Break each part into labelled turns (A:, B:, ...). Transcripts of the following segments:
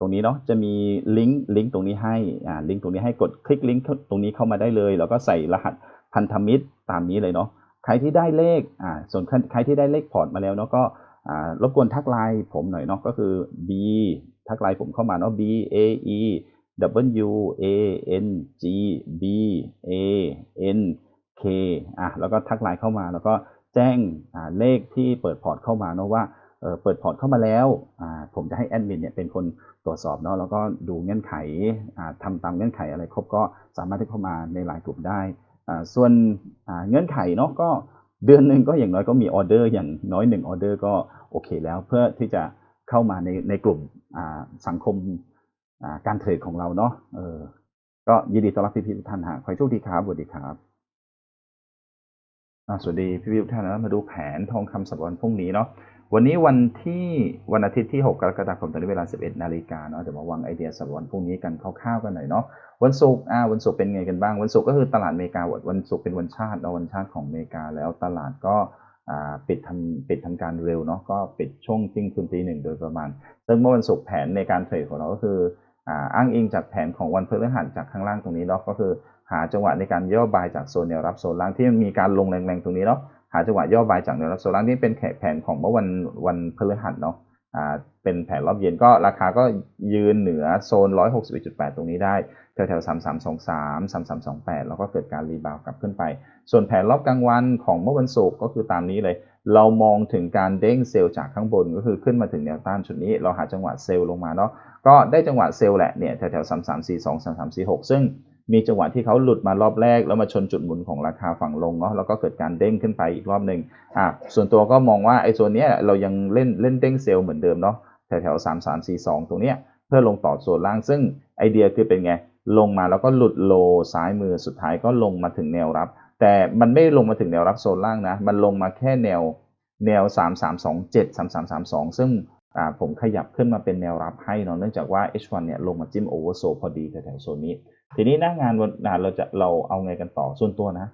A: ตรงนี้เนาะจะมีลิงก์ลิงก์ตรงนี้ให้อ่าลิงก์ตรงนี้ให้กดคลิกลิงก์ตรงนี้เข้ามาได้เลย แล้วก็ใส่รหัสพันธมิตรตามนี้เลยเนาะใครที่ได้เลขอ่าส่วนใครที่ได้เลขพอร์ตมาแล้วเนาะก็อ่ารบกวนทักไลน์ผมหน่อยเนาะก็คือ B ทักไลน์ผมเข้ามาเนาะ B A E W A N G B A N K อะแล้วก็ทักไลน์เข้ามาแล้วก็แจ้งอ่าเลขที่เปิดพอร์ตเข้ามาเนาะว่า เปิดพอร์ตเข้ามาแล้ว ผมจะให้แอดมินเนี่ยเป็นคนตรวจสอบเนาะแล้วก็ดูเงื่อนไขอ่าทำตามเงื่อนไขอะไรครบก็สามารถที่เข้ามาในไลน์กลุ่มได้ ส่วนเงื่อนไขเนาะก็เดือนหนึ่งก็อย่างน้อยก็มีออเดอร์อย่างน้อยหนึ่งออเดอร์ก็โอเคแล้วเพื่อที่จะเข้ามาในในกลุ่มสังคมการเทรดของเราเนาะก็ยินดีต้อนรับพี่ๆทุกท่านฮะขอให้โชคดีครับสวัสดีครับสวัสดีพี่วิวทุกท่านนะมาดูแผนทองคำสัปดาห์พรุ่งนี้เนาะ วันนี้วันที่วันอาทิตย์ที่ 6 กรกฎาคมตอนนี้เวลา 11 นาฬิกาเนาะเดี๋ยวมาวางไอเดียสัปดาห์วันพรุ่งนี้กันคร่าวๆกันหน่อยเนาะวันศุกร์อ่าวันศุกร์เป็นไงกันบ้าง วันศุกร์ก็คือตลาดอเมริกาวันศุกร์เป็นวันชาติเนาะวันชาติของอเมริกาแล้วตลาดก็อ่าปิดทำปิดทำการเร็วเนาะก็ปิดช่วงที่ยงคืนตีหนึ่งโดยประมาณ ซึ่งเมื่อวันศุกร์แผนในการเทรดของเราก็คืออ่าอ้างอิงจากแผนของวันพฤหัสจากข้างล่างตรงนี้เนาะก็คือหาจังหวะในการย่อบายจากโซนแนวรับโซนล่างที่มันมีการลงแรงๆตรงนี้เนาะ หาจังหวะย่อบายจากแนวรับโซนล่างที่เป็นแผนของเมื่อวันวันพฤหัสเนาะอ่าเป็นแผนรอบเย็นก็ราคาก็ยืนเหนือโซน 161.8 ตรงนี้ได้แถวๆ3323 3328 แล้วก็เกิดการรีบาวกลับขึ้นไป ส่วนแผนรอบกลางวันของเมื่อวันศุกร์ก็คือตามนี้เลย เรามองถึงการเด้งเซลล์จากข้างบนก็คือขึ้นมาถึงแนวต้านชุดนี้ เราหาจังหวะเซลล์ลงมาเนาะก็ได้จังหวะเซลล์แหละเนี่ยแถวๆ3342 3346 ซึ่ง มีจังหวะที่เขาหลุดมารอบแรก แล้วมาชนจุดหมุนของราคาฝั่งลงเนาะแล้วก็เกิดการเด้งขึ้นไปอีกรอบหนึ่งอะส่วนตัวก็มองว่าไอ้โซนเนี้ยเรายังเล่นเล่นเด้งเซลล์เหมือนเดิมเนาะแถวแถวสามสามสี่สองตรงเนี้ยเพื่อลงต่อโซนล่างซึ่งไอเดียคือเป็นไง ลงมาแล้วก็หลุดโลซ้ายมือสุดท้ายก็ลงมาถึงแนวรับ แต่มันไม่ลงมาถึงแนวรับโซนล่างนะ มันลงมาแค่แนวแนว 3 3 2 7 3 3 3 2 ซึ่งอ่า ผมขยับขึ้นมาเป็นแนวรับให้เนาะเนื่องจากว่า H1 เนี่ยลงมาจิ้มโอเวอร์โซพอดีแถวๆโซนนี้ ทีนี้หน้างานวันเราจะเราเอาไงกันต่อส่วนตัวนะ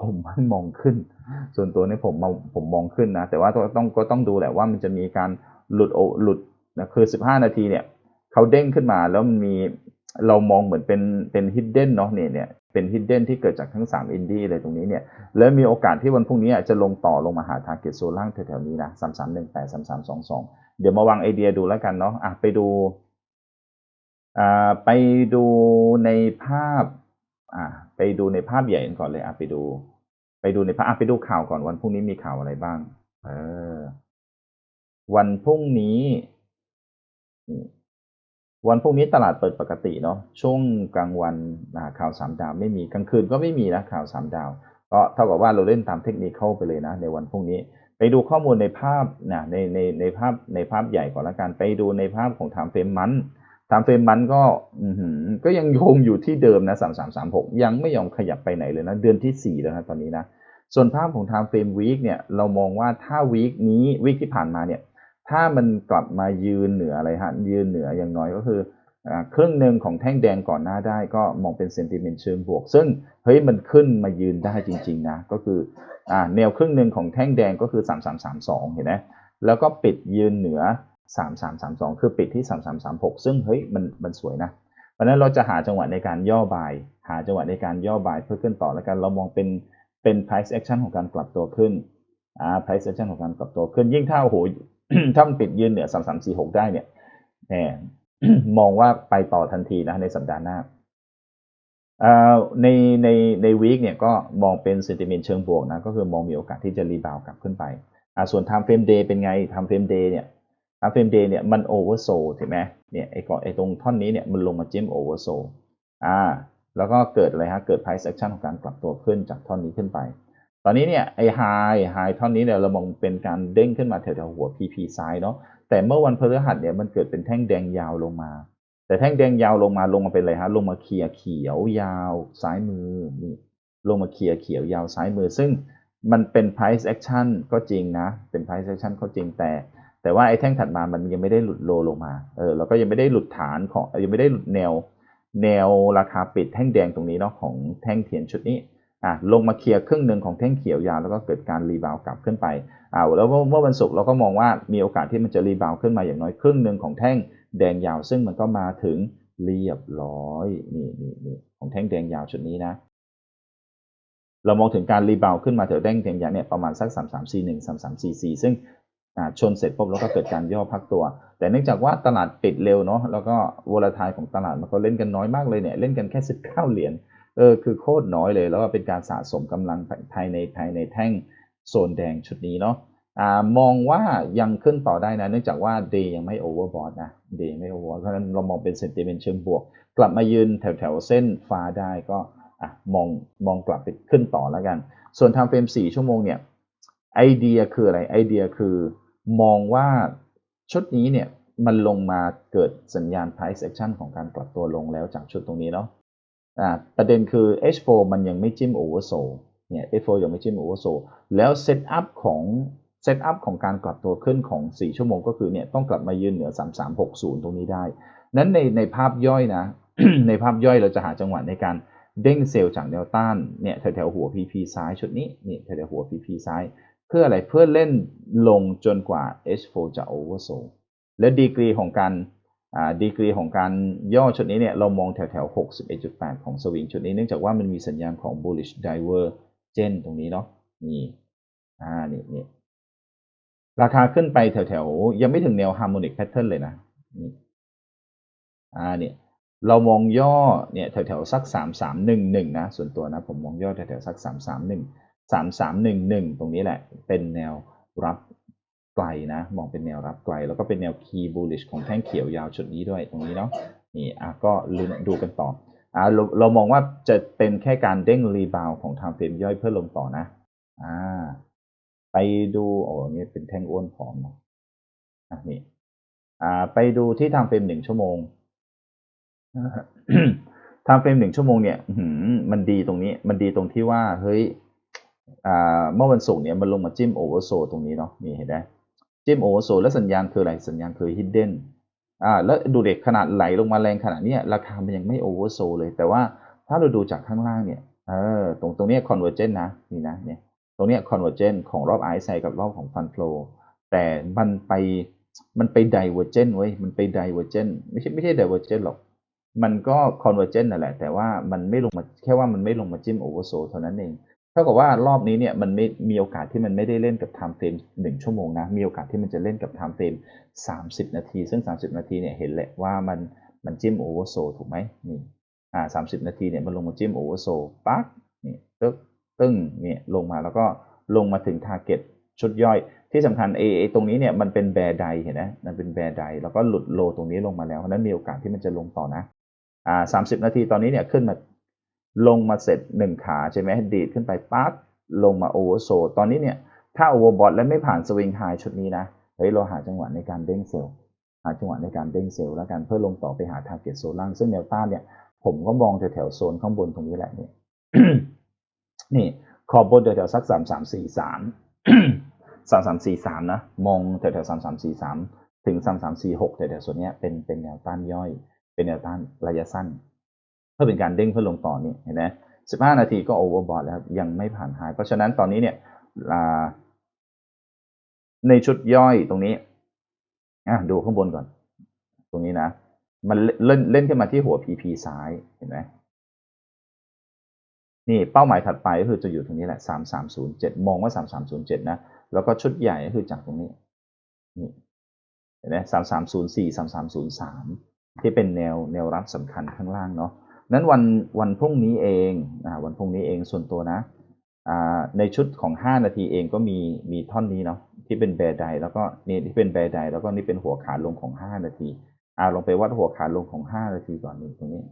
A: ผมให้มองขึ้น ส่วนตัวนี่ผมมองผมมองขึ้นนะ แต่ว่าต้องก็ต้องดูแหละว่ามันจะมีการหลุดโอหลุดนะคือ 15 นาทีเนี่ยเขาเด้งขึ้นมาแล้วมันมีเรามองเหมือนเป็นเป็นฮิดเด้นเนาะเนี่ยเนี่ย เป็นฮิดเด้นที่เกิดจากทั้ง 3 อินดี้เลยตรงนี้เนี่ย แล้วมีโอกาสที่วันพรุ่งนี้อะจะลงต่อลงมาหาทาร์เก็ตโซนล่างแถวๆนี้นะ3318 3322เดี๋ยวมาวางไอเดียดูแล้วกันเนาะอะไปดูอ่าไปดูในภาพอ่าไปดูในภาพใหญ่กันก่อนเลยอะไปดู ไปดูในภาพอะไปดูข่าวก่อนวันพรุ่งนี้มีข่าวอะไรบ้าง เออ วันพรุ่งนี้ วันพรุ่งนี้ตลาดเปิดปกติเนาะช่วงกลางวันอ่าข่าวสามดาวไม่มีกลางคืนก็ไม่มีนะข่าวสามดาว ก็เท่ากับว่าเราเล่นตามเทคนิคเข้าไปเลยนะ ในวันพรุ่งนี้ ไปดูข้อมูลในภาพนะในในในภาพในภาพใหญ่ก่อนละกันไปดูในภาพของไทม์เฟรมมันไทม์เฟรมมันก็ก็ยังโยงอยู่ที่เดิมนะสามสามสามหกยังไม่ยอมขยับไปไหนเลยนะ เดือนที่สี่แล้วนะตอนนี้นะส่วนภาพของ time frame week เนี่ยเรามองว่าถ้า week นี้ week ที่ผ่านมาเนี่ย ถ้ามันกลับมายืนเหนืออะไรฮะยืนเหนืออย่างน้อยก็คือครึ่งหนึ่งของแท่งแดงก่อนหน้าได้ก็มองเป็นเซนติเมนต์เชิงบวก ซึ่งเฮ้ยมันขึ้นมายืนได้จริงๆนะก็คืออ่าแนวครึ่งหนึ่งของแท่งแดงก็คือ 3332 เห็นไหมแล้วก็ปิดยืนเหนือ 3332 คือปิดที่ 3336 ซึ่งเฮ้ยมันมันสวยนะเพราะฉะนั้นเราจะหาจังหวะในการย่อบาย หาจังหวะในการย่อบายเพื่อขึ้นต่อแล้วกันเรามองเป็นเป็น price action ของการกลับตัวขึ้นอ่า price action ของการกลับตัวขึ้นยิ่งถ้าโอ้โห ถ้ามันปิดยืนเหนือ3346ได้เนี่ยแหมมองว่าไปต่อทันทีนะในสัปดาห์หน้าในในในวีคเนี่ยก็มองเป็น sentiment เชิงบวกนะก็คือมองมีโอกาสที่จะรีบาวกลับขึ้นไปอ่าส่วน time frame day เป็นไง time frame day เนี่ย time frame day เนี่ยมัน oversold ถูกไหมเนี่ยไอ้ก่อนไอ้ตรงท่อนนี้เนี่ยมันลงมาจิ้ม oversold อ่าแล้วก็เกิดอะไรฮะเกิด price action ของการกลับตัวขึ้นจากท่อนนี้ขึ้นไป ตอนนี้เนี่ยไอ้ high high ท่อนนี้เนี่ยเรามองเป็นการเด้งขึ้นมาแถวๆหัว PP ซ้ายเนาะแต่เมื่อวันพฤหัสเนี่ยมันเกิดเป็นแท่งแดงยาวลงมา แต่แท่งแดงยาวลงมาลงมาเป็นอะไรฮะลงมาเคลียเขียวยาวซ้ายมือนี่ลงมาเคลียเขียวยาวซ้ายมือ ซึ่งมันเป็น price action ก็จริงนะ เป็น price action ก็จริงแต่ แต่ว่าไอ้แท่งถัดมามันยังไม่ได้หลุดโลลงมาเออเราก็ยังไม่ได้หลุดฐานของยังไม่ได้หลุดแนว แนวราคาปิดแท่งแดงตรงนี้เนาะของแท่งเทียนชุดนี้ อะลงมาเคลียร์ครึ่งหนึ่งของแท่งเขียวยาวแล้วก็เกิดการรีบาวกลับขึ้นไปอ่าแล้วเมื่อวันศุกร์เราก็มองว่ามีโอกาสที่มันจะรีบาวขึ้นมาอย่างน้อยครึ่งหนึ่งของแท่งแดงยาว ซึ่งมันก็มาถึงเรียบร้อยนี่นี่นี่ของแท่งแดงยาวชุดนี้นะเรามองถึงการรีบาวขึ้นมาแถวแท่งแดงยาวเนี่ยประมาณสัก 3 3 4 1 3 3 4 4 ซึ่งอ่าชนเสร็จปุ๊บแล้วก็เกิดการย่อพักตัว แต่เนื่องจากว่าตลาดปิดเร็วเนาะแล้วก็วอลทายของตลาดมันก็เล่นกันน้อยมากเลยเนี่ยเล่นกันแค่ 19 เหรียญ เออคือโคตรน้อยเลย แล้วก็เป็นการสะสมกำลังภายในภายในแท่งโซนแดงชุดนี้เนาะอ่ามองว่ายังขึ้นต่อได้นะ เนื่องจากว่า day ยังไม่ overbought นะ day ยังไม่ overbought เพราะฉะนั้นเรามองเป็น sentiment เชิงบวก กลับมายืนแถวแถวเส้นฟ้าได้ก็อะมองมองกลับไปขึ้นต่อแล้วกัน ส่วน time frame 4ชั่วโมงเนี่ยไอเดียคืออะไรไอเดียคือมองว่าชุดนี้เนี่ยมันลงมาเกิดสัญญาณ price action ของการกลับตัวลงแล้วจากชุดตรงนี้เนาะ ประเด็นคือ H4 มันยังไม่จิ้ม oversold เนี่ย H4 ยังไม่จิ้ม oversold แล้วเซตอัพของเซตอัพของการกลับตัวขึ้นของ 4 ชั่วโมงก็คือเนี่ยต้องกลับมายืนเหนือ 3360 ตรงนี้ได้ นั้นในในภาพย่อยนะ ในภาพย่อยเราจะหาจังหวะในการเด้งเซลล์จากแนวต้านเนี่ยแถวๆหัว PP ซ้ายชุดนี้นี่แถวๆหัว PP ซ้าย เพื่ออะไรเพื่อเล่นลงจนกว่า H4 จะ oversold และดีกรีของการ ดีกรีของการย่อชุดนี้เนี่ยเรามองแถวแถว61.8 ของสวิงชุดนี้เนื่องจากว่ามันมีสัญญาณของ bullish divergence ตรงนี้เนาะนี่อ่านี่นี่ราคาขึ้นไปแถวแถวยังไม่ถึงแนว harmonic pattern เลยนะนี่อ่าเนี่ยเรามองย่อเนี่ยแถวแถวสัก 3311 นะ ส่วนตัวนะผมมองย่อแถวแถวสัก 331 3311 ตรงนี้แหละเป็นแนวรับ ไกลนะ มองเป็นแนวรับไกล แล้วก็เป็นแนว key bullish ของแท่งเขียวยาวชุดนี้ด้วยตรงนี้เนาะนี่อะก็ลุ้นดูกันต่ออ่าเราเรามองว่าจะเป็นแค่การเด้งรีบาวของ time frame ย่อยเพื่อลงต่อนะอ่าไปดูโอ้นี่เป็นแท่งอ้วนผอมนะอะนี่อ่าไปดูที่ time frame หนึ่งชั่วโมงทม์เฟรมหนึ่งชั่วโมงเนี่ยหือมันดีตรงนี้ มันดีตรงที่ว่าเฮ้ยอ่าเมื่อวันศุกร์เนี่ยมันลงมาจิ้มโอเวอร์โซตรงนี้เนาะนี่เห็นไหม จิ้มโอเวอร์โซแล้วสัญญาณคืออะไรสัญญาณคือ hidden อ่าแล้วดูเด็กขนาดไหลลงมาแรงขนาดนี้ราคามันยังไม่โอเวอร์โซเลย แต่ว่าถ้าเราดูจากข้างล่างเนี่ยเออตรงตรงเนี้ย convergent นะนี่นะเนี่ยตรงเนี้ย convergent ของรอบ i อ i กับรอบของ fund flow แต่มันไปมันไป divergent เว้ยมันไป divergent ไม่ใช่ไม่ใช่ divergent หรอก มันก็ convergent นั่นแหละ แต่ว่ามันไม่ลงมาแค่ว่ามันไม่ลงมาจิ้ม oversold เท่านั้นเอง เท่ากับว่ารอบนี้เนี่ยมันไม่มีโอกาสที่มันไม่ได้เล่นกับ time frame 1ชั่วโมงนะ มีโอกาสที่มันจะเล่นกับ time frame 30นาที ซึ่ง30นาทีเนี่ยเห็นแหละว่ามันมันจิ้ม oversold ถูกไหมนี่อ่า30นาทีเนี่ยมันลงมาจิ้ม oversold ปั๊กนี่ตึ๊กตึ้งเนี่ยลงมาแล้วก็ลงมาถึง target ชุดย่อยที่สำคัญไอ้ไอตรงนี้เนี่ยมันเป็นแบร์ไดเห็นไหมมันเป็นแบร์ไดแล้วก็หลุดโลตรงนี้ลงมาแล้วเพราะฉะนั้นมีโอกาสที่มันจะลงต่อนะอ่าสามสิบนาทีตอนนี้เนี่ยขึ้นมา ลงมาเสร็จหนึ่งขาใช่ไหมดีดขึ้นไปปั๊บลงมาโอเวอร์โซตอนนี้เนี่ยถ้าโอเวอร์บอทและไม่ผ่านสวิงไฮชุดนี้นะเฮ้ยเราหาจังหวะในการเด้งเซลล์หาจังหวะในการเด้งเซลล์แล้วกันเพื่อลงต่อไปหาทาร์เก็ตโซนล่างซึ่งแนวต้านเนี่ย ผมก็มองแถวๆโซนข้างบนตรงนี้แหละเนี่ยนี่ขอบบนแถวๆสักสามสามสี่สามสามสามสี่สามนะมองแถวๆสามสามสี่สามถึงสามสามสี่หกแถวๆส่วนนี้เป็นเป็นแนวต้านย่อย เป็นแนวต้านระยะสั้น พื่อเป็นการเด้งเพื่อลงต่อนี่เห็นไหม15นาทีก็โอเวอร์บอทแล้วยังไม่ผ่านหายเพราะฉะนั้นตอนนี้เนี่ยในชุดย่อยตรงนี้อะดูข้างบนก่อน ตรงนี้นะ มันเล่นเล่นขึ้นมาที่หัว PP ซ้ายเห็นไหมนี่เป้าหมายถัดไปก็คือจะอยู่ตรงนี้แหละ 3307 มองว่า 3307 นะ แล้วก็ชุดใหญ่ก็คือจากตรงนี้ นี่ เห็นไหม3304 3303 ที่เป็นแนวแนวรับสำคัญข้างล่างเนาะ นั้นวันวันพรุ่งนี้เองอวันพรุ่งนี้เองส่วนตัวนะในชุดของ 5 นาทีเองก็มีมีท่อนนี้เนาะที่เป็นแบร์ไดแล้วก็นี่ที่เป็นแบร์ไดแล้วก็นี่เป็นหัวขาลงของ 5 นาทีอ่าลงไปวัดหัวขาลงของ 5 นาทีก่อนนี่ตรงนี้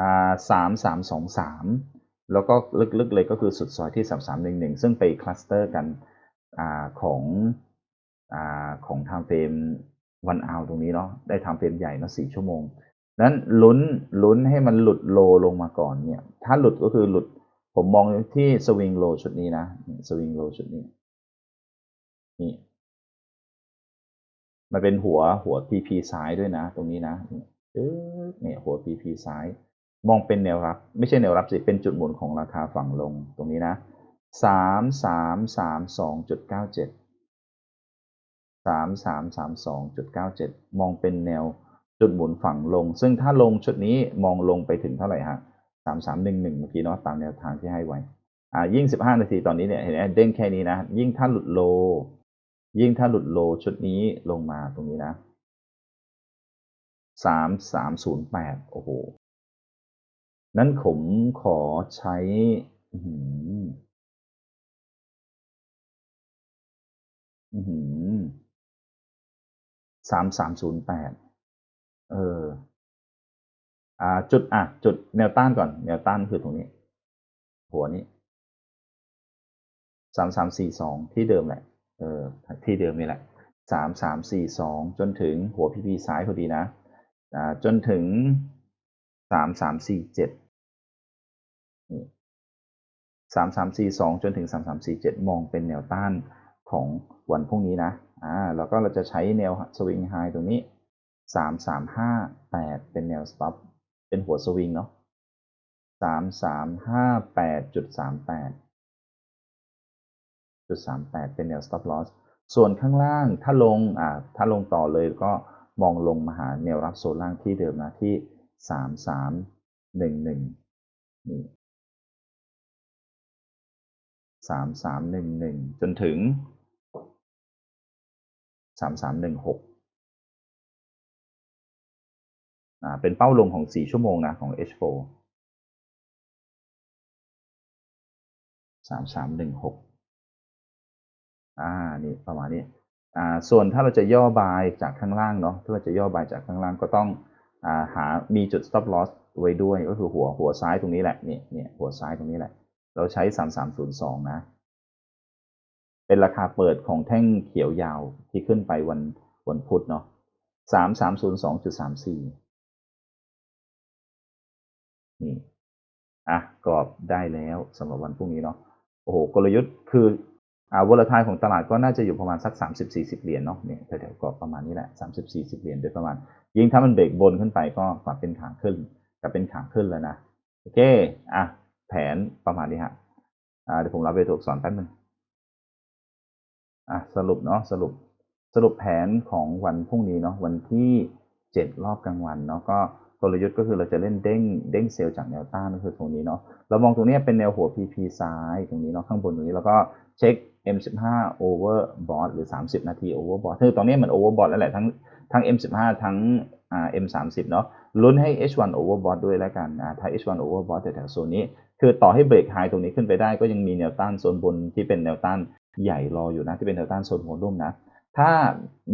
A: อ่าสามสามสองสามแล้วก็ลึกๆเลยก็คือสุดซอยที่สามสามหนึ่งหนึ่งซึ่งไปคลัสเตอร์กันอ่าของอ่าของทางเฟรมวันอาวตรงนี้เนาะได้ทำเฟรมใหญ่เนาะสี่ชั่วโมง นั้นลุ้นลุ้นให้มันหลุดโลลงมาก่อนเนี่ย ถ้าหลุดก็คือหลุด ผมมองที่สวิงโลชุดนี้นะสวิงโลชุดนี้ นี่ มันเป็นหัวหัว PP ซ้ายด้วยนะ ตรงนี้นะเนี่ยหัว PP ซ้าย มองเป็นแนวรับ ไม่ใช่แนวรับสิ เป็นจุดหมุนของราคาฝั่งลงตรงนี้นะสามสามสามสองจุดเก้าเจ็ดสามสามสามสองจุดเก้าเจ็ดมองเป็นแนว จุดหมุนฝั่งลง ซึ่งถ้าลงชุดนี้มองลงไปถึงเท่าไหร่ฮะสามสามหนึ่งหนึ่งเมื่อกี้เนาะตามแนวทางที่ให้ไว้อ่ายิ่งสิบห้านาทีตอนนี้เนี่ยเห็นไหมเด้งแค่นี้นะ ยิ่งถ้าหลุดโล ยิ่งถ้าหลุดโลชุดนี้ลงมาตรงนี้นะสามสามศูนย์แปดโอ้โหนั้นผมขอใช้อืมสามสามศูนย์แปด เออ อ่า จุดอะจุดแนวต้านก่อน แนวต้านคือตรงนี้ หัวนี้สามสามสี่สองที่เดิมแหละ เออ ที่เดิมนี่แหละสามสามสี่สองจนถึงหัวพีพีซ้ายพอดีนะ อ่า จนถึงสามสามสี่เจ็ดสามสามสี่สองจนถึงสามสามสี่เจ็ดมองเป็นแนวต้านของวันพรุ่งนี้นะ อ่า แล้วก็เราจะใช้แนวสวิงไฮตรงนี้ สามสามห้าแปดเป็นแนวสต็อปเป็นหัวสวิงเนาะสามสามห้าแปดจุดสามแปดจุดสามแปดเป็นแนว stop loss ส่วนข้างล่างถ้าลงอ่าถ้าลงต่อเลยก็มองลงมาหาแนวรับโซนล่างที่เดิมนะที่สามสามหนึ่งหนึ่งนี่สามสามหนึ่งหนึ่งจนถึงสามสามหนึ่งหก เป็นเป้าลงของ 4 ชั่วโมงนะของ H4 สามสามหนึ่งหกอ่านี่ประมาณนี้อ่าส่วนถ้าเราจะย่อบายจากข้างล่างเนาะถ้าเราจะย่อบายจากข้างล่างก็ต้องอ่าหามีจุด stop loss ไว้ด้วยก็คือหัวหัวซ้ายตรงนี้แหละนี่เนี่ยหัวซ้ายตรงนี้แหละ เราใช้สามสามศูนย์สองนะ เป็นราคาเปิดของแท่งเขียวยาวที่ขึ้นไปวันวันพุธเนาะสามสามศู นี่อะกรอบได้แล้วสำหรับวันพรุ่งนี้เนาะโอ้โหกลยุทธ์คืออ่าวอลทายของตลาดก็น่าจะอยู่ประมาณสัก 30-40 เหรียญเนาะเนี่ยแถวๆกรอบประมาณนี้แหละ 30-40 เหรียญโดยประมาณ ยิ่งถ้ามันเบรกบนขึ้นไปก็กลับเป็นขาขึ้นกลับเป็นขาขึ้นแล้วนะโอเคอะแผนประมาณนี้ฮะอ่าเดี๋ยวผมรับไปถูกสอนแป๊บนึงอะสรุปเนาะสรุปสรุปแผนของวันพรุ่งนี้เนาะวันที่ 7 รอบกลางวันเนาะก็ กลยุทธ์ก็คือเราจะเล่นเด้งเด้งเซลล์จากแนวต้านก็คือตรงนี้เนาะเรามองตรงนี้เป็นแนวหัว PP ซ้ายตรงนี้เนาะข้างบนตรงนี้แล้วก็เช็ค M15 overbought หรือ 30 นาที overbought คือตอนนี้มือน overbought แล้วแหละทั้งทั้ง M15 ทั้งอ่า M30 เนาะลุ้นให้ H1 overbought ด้วยแล้วกันอ่าถ้า H1 overbought แถวๆโซนนี้ คือต่อให้เบรกไฮตรงนี้ขึ้นไปได้ก็ยังมีแนวต้านโซนบนที่เป็นแนวต้านใหญ่รออยู่นะที่เป็นแนวต้านโซนหัวรุ่มนะ ถ้า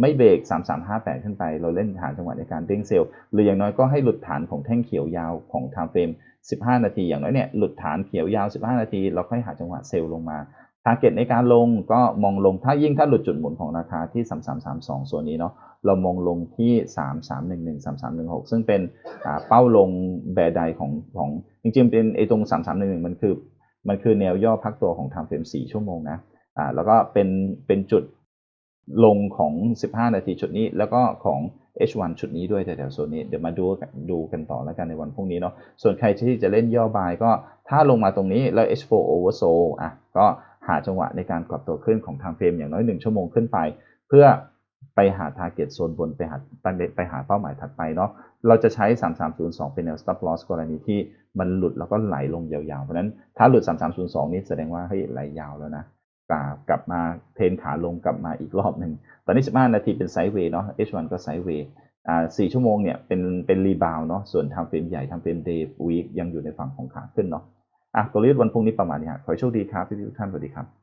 A: ไม่เบรก 3358 ขึ้นไป เราเล่นฐานจังหวะในการเด้งเซลล์ หรืออย่างน้อยก็ให้หลุดฐานของแท่งเขียวยาวของไทม์เฟรม 15 นาที อย่างน้อยเนี่ยหลุดฐานเขียวยาว 15 นาที เราค่อยหาจังหวะเซลล์ลงมาทาร์เก็ตในการลงก็มองลงถ้ายิ่งถ้าหลุดจุดหมุนของราคาที่ 3332 ส่วนนี้เนาะเรามองลงที่ 3311 3316 ซึ่งเป็นเป้าลงแบร์ไดของของจริงๆเป็นไอตรง 3311 มันคือ มันคือแนวย่อพักตัวของไทม์เฟรม 4 ชั่วโมงนะอ่าแล้วก็เป็นเป็นจุด ลงของ 15 นาทีชุดนี้ แล้วก็ของ H1 ชุดนี้ด้วยแต่แถวๆโซนนี้เดี๋ยวมาดูดูกันต่อแล้วกันในวันพรุ่งนี้เนาะส่วนใครที่จะเล่นย่อบายก็ถ้าลงมาตรงนี้แล้ว H4 oversold อะก็หาจังหวะในการกลับตัวขึ้นของทางเฟรมอย่างน้อย 1 ชั่วโมงขึ้นไป เพื่อไปหา target โซนบนไปหาไปหาเป้าหมายถัดไปเนาะเราจะใช้ 3302 เป็นแนว stop loss กรณีที่มันหลุดแล้วก็ไหลลงยาวๆ เพราะฉะนั้นถ้าหลุด 3302 นี่แสดงว่าเฮ้ยไหลยาวแล้วนะ กลับกลับมาเทนขาลงกลับมาอีกรอบหนึ่งตอนนี้ 15 นาทีเป็นไซด์เวย์เนาะ H1 ก็ไซด์เวย์อ่า4ชั่วโมงเนี่ยเป็นเป็นรีบาวเนาะส่วนทางเฟรมใหญ่ทางเฟรมเดย์วีคยังอยู่ในฝั่งของขาขึ้นเนาะอะตัวเลขวันพรุ่งนี้ประมาณนี้ฮะขอโชคดีครับทุกท่านสวัสดีครับ